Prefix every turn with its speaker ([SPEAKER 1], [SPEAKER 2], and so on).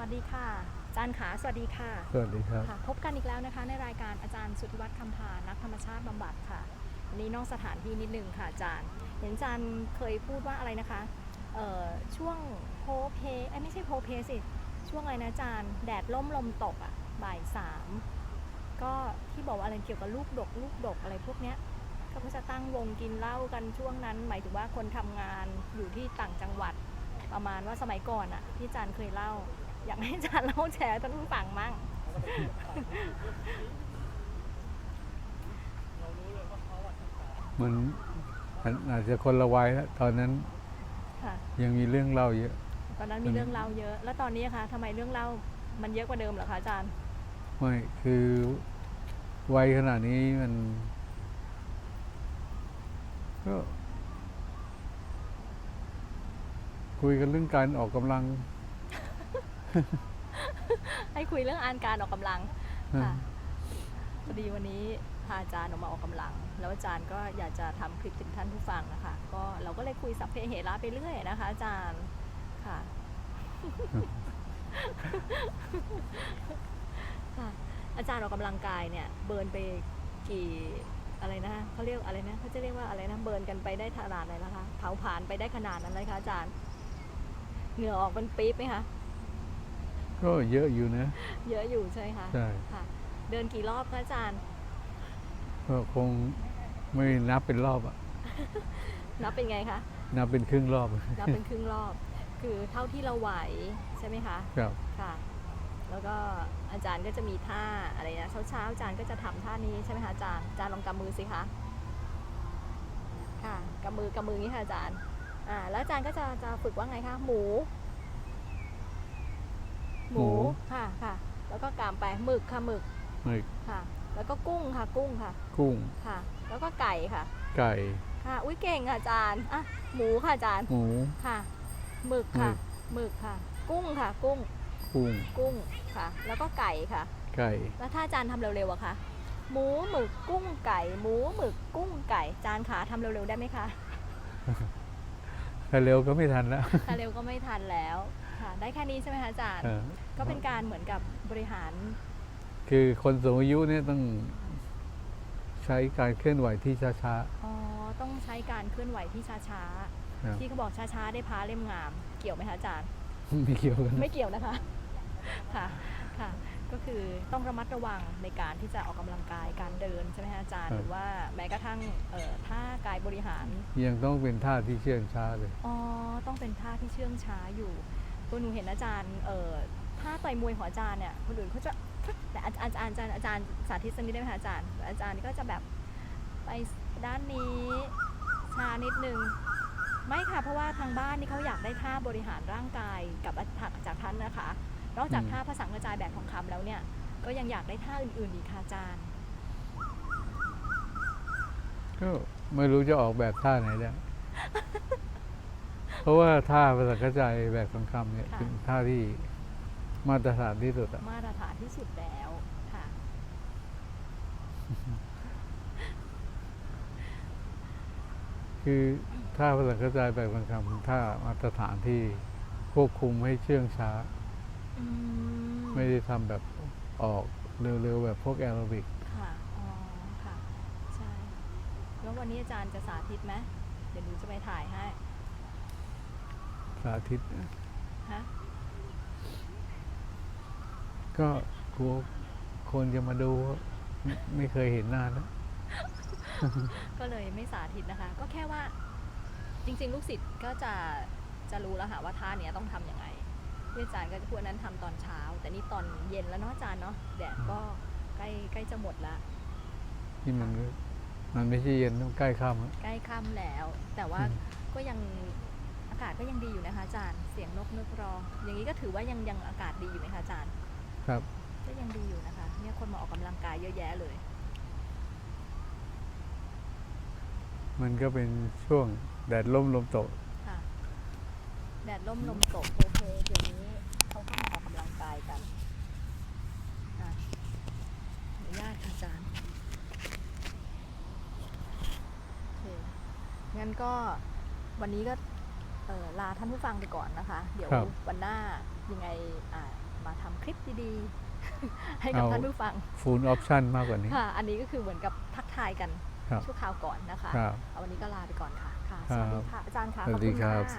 [SPEAKER 1] วัสดีค่ะ อาจารย์ขาสวัสดีค่ะ
[SPEAKER 2] สวัสดีครับ
[SPEAKER 1] ค่ะพบกันอีกแล้วนะคะ ในรายการอาจารย์สุทธิวัฒน์คำพานักธรรมชาติบำบัดค่ะวันนี้นอกสถานที่นิดนึงค่ะอาจารย์ เห็นอาจารย์เคยพูดว่าอะไรนะคะเอ่อช่วงโพเพเอ้ยไม่ใช่โพเพสิ ช่วงอะไรนะอาจารย์ แดดล่มลมตกอะบ่ายสามก็ที่บอกว่าอะไรเกี่ยวกับลูกดก ลูกดกอะไรพวกเนี้ยก็เขาจะตั้งวงกินเหล้ากันช่วงนั้น หมายถึงว่าคนทำงานอยู่ที่ต่างจังหวัดประมาณว่าสมัยก่อนอะที่อาจารย์เคยเล่า อยากให้อาจารย์เล่าแชร์ให้ท่านผู้ฟังมั่ง
[SPEAKER 2] มันมันอาจจะคนละวัยแล้วตอนนั้น
[SPEAKER 1] ค่ะ
[SPEAKER 2] ยังมีเรื่องเล่าเยอะ
[SPEAKER 1] ตอนนั้นมีเรื่องเล่าเยอะ แล้วตอนนี้อะคะทำไมเรื่องเล่ามันเยอะกว่าเดิมเหรอคะอาจารย์
[SPEAKER 2] ไม่คือวัยขนาดนี้มันก็คุยกันเรื่องการออกกำลัง
[SPEAKER 1] ให้คุยเรื่องอ่านการออกกำลังค่ะพอดีวันนี้พาอาจารย์ออกมาออกกำลัง แล้วอาจารย์ก็อยากจะทำคลิปถึงท่านผู้ฟังนะคะ ก็เราก็เลยคุยสัพเพเหระไปเรื่อยนะคะ อาจารย์ค่ะ ค่ะ อาจารย์ออกกำลังกายเนี่ย เบิร์นไปกี่อะไรนะเขาเรียกอะไรนะเขาจะเรียกว่าอะไรนะเบิร์นกันไปได้ขนาดไหนนะคะเผาผลาญไปได้ขนาดนั้นเลยคะอาจารย์ เหงื่อออกมันปี๊บไหมคะ
[SPEAKER 2] ก็เยอะอยู่นะ
[SPEAKER 1] เยอะอยู่ใช่ไหมคะ
[SPEAKER 2] ใช่
[SPEAKER 1] ค่ะ เดินกี่รอบคะอาจารย์
[SPEAKER 2] ก็คงไม่นับเป็นรอบอะ
[SPEAKER 1] นับเป็นไงคะ
[SPEAKER 2] นับเป็นครึ่งรอบ
[SPEAKER 1] นับเป็นครึ่งรอบ คือเท่าที่เราไหวใช่ไหมคะ
[SPEAKER 2] ครับ
[SPEAKER 1] ค่ะ แล้วก็อาจารย์ก็จะมีท่าอะไรนะเช้าๆอาจารย์ก็จะทำท่านี้ใช่ไหมคะอาจารย์อาจารย์ลองกำมือสิคะค่ะกำมือกำมืออย่างนี้ค่ะอาจารย์อ่าแล้วอาจารย์ก็จะจะฝึกว่าไงคะหมู หมู ค่ะค่ะ แล้วก็กามไปหมึกค่ะหมึก
[SPEAKER 2] หมึก
[SPEAKER 1] ค่ะ แล้วก็กุ้งค่ะกุ้งค่ะ
[SPEAKER 2] กุ้ง
[SPEAKER 1] ค่ะ แล้วก็ไก่ค่ะ
[SPEAKER 2] ไก่
[SPEAKER 1] ค่ะ อุ้ยเก่งค่ะอาจารย์อะหมูค่ะอาจารย์
[SPEAKER 2] หมู
[SPEAKER 1] ค่ะหมึกค่ะหมึกค่ะ กุ้งค่ะ กุ้ง
[SPEAKER 2] กุ้ง
[SPEAKER 1] กุ้งค่ะ แล้วก็ไก่ค่ะ
[SPEAKER 2] ไก่
[SPEAKER 1] แล้วถ้าอาจารย์ทำเร็วๆอะคะหมูหมึกกุ้งไก่ หมูหมึกกุ้งไก่จานขาทำเร็วๆได้ไหมคะ
[SPEAKER 2] ถ้าเร็วก็ไม่ทันแล้ว
[SPEAKER 1] ถ้าเร็วก็ไม่ทันแล้วค่ะได้แค่นี้ใช่ไหมคะอาจารย์
[SPEAKER 2] เออ
[SPEAKER 1] ก็เป็นการเหมือนกับบริหาร
[SPEAKER 2] คือคนสูงอายุเนี่ยต้องใช้การเคลื่อนไหวที่ช้า
[SPEAKER 1] อ๋อต้องใช้การเคลื่อนไหวที่ช้า
[SPEAKER 2] ๆครับ
[SPEAKER 1] ๆที่เขาบอกช้าๆได้พาเล่มงาม เกี่ยวไหมคะอาจารย์
[SPEAKER 2] ไม่เกี่ยวกัน
[SPEAKER 1] ไม่เกี่ยวนะคะ ค่ะค่ะก็คือต้องระมัดระวังในการที่จะออกกำลังกายการเดินใช่ไหมคะอาจารย์หรือว่าแม้กระทั่งเอ่อท่ากายบริหาร
[SPEAKER 2] ยังต้องเป็นท่าที่เชื่องช้าเลย
[SPEAKER 1] อ๋อต้องเป็นท่าที่เชื่องช้าอยู่ตัวหนูเห็นอาจารย์เอ่อท่าต่อยมวยของอาจารย์เนี่ยคนอื่นเขาจะแต่อาจารย์อาจารย์อาจารย์อาจารย์สาธิตสักนิดได้ไหมคะอาจารย์ อาจารย์ก็จะแบบไปด้านนี้ช้านิดนึงไม่ค่ะเพราะว่าทางบ้านนี่เขาอยากได้ท่าบริหารร่างกายกับจากจากท่านนะคะ นอกจาก
[SPEAKER 2] อืม
[SPEAKER 1] ท่าภาษากระจายแบบทองคำแล้วเนี่ย ก็ยังอยากได้ท่าอื่นๆอีกค่ะอาจารย์
[SPEAKER 2] ก็ไม่รู้จะออกแบบท่าไหนได้เพราะว่าท่าภาษากระจายแบบคำคำเนี่ย
[SPEAKER 1] ค่ะ
[SPEAKER 2] เป็นท่าที่มาตรฐานที่สุดอะ
[SPEAKER 1] มาตรฐานที่สุดแล้วค่ะ
[SPEAKER 2] คือท่าภาษากระจายแบบคำคำเป็นท่ามาตรฐานที่ควบคุมให้เชื่องช้า
[SPEAKER 1] อืม
[SPEAKER 2] ไม่ได้ทำแบบออกเร็วๆแบบพวกแอโรบิก
[SPEAKER 1] ค่ะ อ๋อ ค่ะ ใช่ แล้ววันนี้อาจารย์จะสาธิตไหมเดี๋ยวหนูจะไปถ่ายให้
[SPEAKER 2] สาธิต
[SPEAKER 1] ฮะ
[SPEAKER 2] ก็กลัวคนจะมาดูไม่ไม่เคยเห็นหน้านะ
[SPEAKER 1] ก็เลยไม่สาธิตนะคะ ก็แค่ว่า จริง ๆ ลูกศิษย์ก็จะจะรู้แล้วค่ะว่าท่าเนี้ยต้องทำยังไง ที่อาจารย์ก็จะพูดอันนั้นทำตอนเช้า แต่นี่ตอนเย็นแล้วเนาะอาจารย์เนาะแดดก็ใกล้ใกล้จะหมดละ
[SPEAKER 2] ที่มันก็มันไม่ใช่เย็นต้องใกล้ค่ำอะ
[SPEAKER 1] ใกล้ค่ำแล้ว แต่ว่า
[SPEAKER 2] อืม
[SPEAKER 1] ก็ยังอากาศก็ยังดีอยู่นะคะอาจารย์ เสียงนกนึกร้อง อย่างนี้ก็ถือว่ายังยังอากาศดีอยู่ไหมคะอาจารย์
[SPEAKER 2] ครับ
[SPEAKER 1] ก็ยังดีอยู่นะคะ เนี่ยคนมาออกกำลังกายเยอะแยะเลย
[SPEAKER 2] มันก็เป็นช่วงแดดล่มลมตก
[SPEAKER 1] ค่ะแดดร่มลมตกโอเคเดี๋ยวนี้เขาก็มาออกกำลังกายกันอะอนุญาตค่ะอาจารย์โอเคงั้นก็วันนี้ก็เอ่อลาท่านผู้ฟังไปก่อนนะคะ เดี๋ยว
[SPEAKER 2] ครับ
[SPEAKER 1] วันหน้ายังไงอ่าดีให้กับ
[SPEAKER 2] เอา
[SPEAKER 1] ท่านผู้ฟัง
[SPEAKER 2] ฟูลออปชันมากกว่านี้
[SPEAKER 1] ค่ะ อันนี้ก็คือเหมือนกับทักทายกัน
[SPEAKER 2] ครับ
[SPEAKER 1] ชั่วคราวก่อนนะคะ
[SPEAKER 2] ครับ
[SPEAKER 1] เอาวันนี้ก็ลาไปก่อนค่ะ ค่ะ
[SPEAKER 2] ค
[SPEAKER 1] ส
[SPEAKER 2] รับ
[SPEAKER 1] วัสดีค่ะ อาจารย์ค่ะ
[SPEAKER 2] สวัสดี
[SPEAKER 1] ขอณ
[SPEAKER 2] ครับ
[SPEAKER 1] มาก